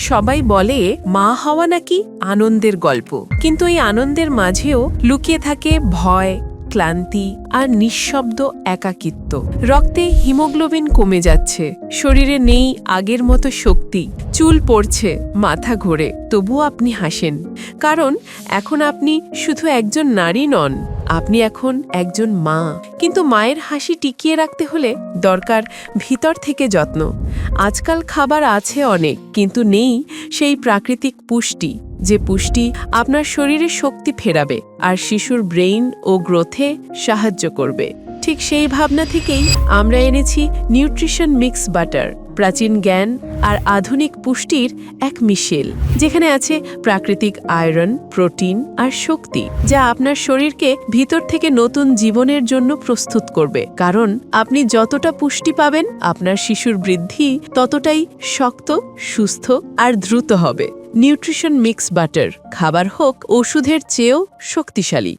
সবাই বলে, মা হওয়া নাকি আনন্দের গল্প। কিন্তু এই আনন্দের মাঝেও লুকিয়ে থাকে ভয়, ক্লান্তি আর নিঃশব্দ একাকিত্ব। রক্তে হিমোগ্লোবিন কমে যাচ্ছে। শরীরে নেই আগের মতো শক্তি। চুল পড়ছে, মাথা ঘোরে। তবুও আপনি হাসেন। কারণ এখন আপনি শুধু একজন নারী নন। আপনি এখন একজন মা। কিন্তু মায়ের হাসি টিকিয়ে রাখতে হলে দরকার ভিতর থেকে যত্ন। আজকাল খাবার আছে অনেক, কিন্তু নেই সেই প্রাকৃতিক পুষ্টি, যে পুষ্টি আপনার শরীরে শক্তি ফেরাবে আর শিশুর ব্রেইন ও গ্রোথে সাহায্য করবে। ঠিক সেই ভাবনা থেকেই আমরা এনেছি নিউট্রিশন মিক্স বাটার। প্রাচীন জ্ঞান আর আধুনিক পুষ্টির এক মিশেল, যেখানে আছে প্রাকৃতিক আয়রন, প্রোটিন আর শক্তি, যা আপনার শরীরকে ভিতর থেকে নতুন জীবনের জন্য প্রস্তুত করবে। কারণ আপনি যতটা পুষ্টি পাবেন, আপনার শিশুর বৃদ্ধি ততটাই শক্ত, সুস্থ আর দ্রুত হবে। নিউট্রিশন মিক্স বাটার, খাবার হোক, ওষুধের চেয়েও শক্তিশালী।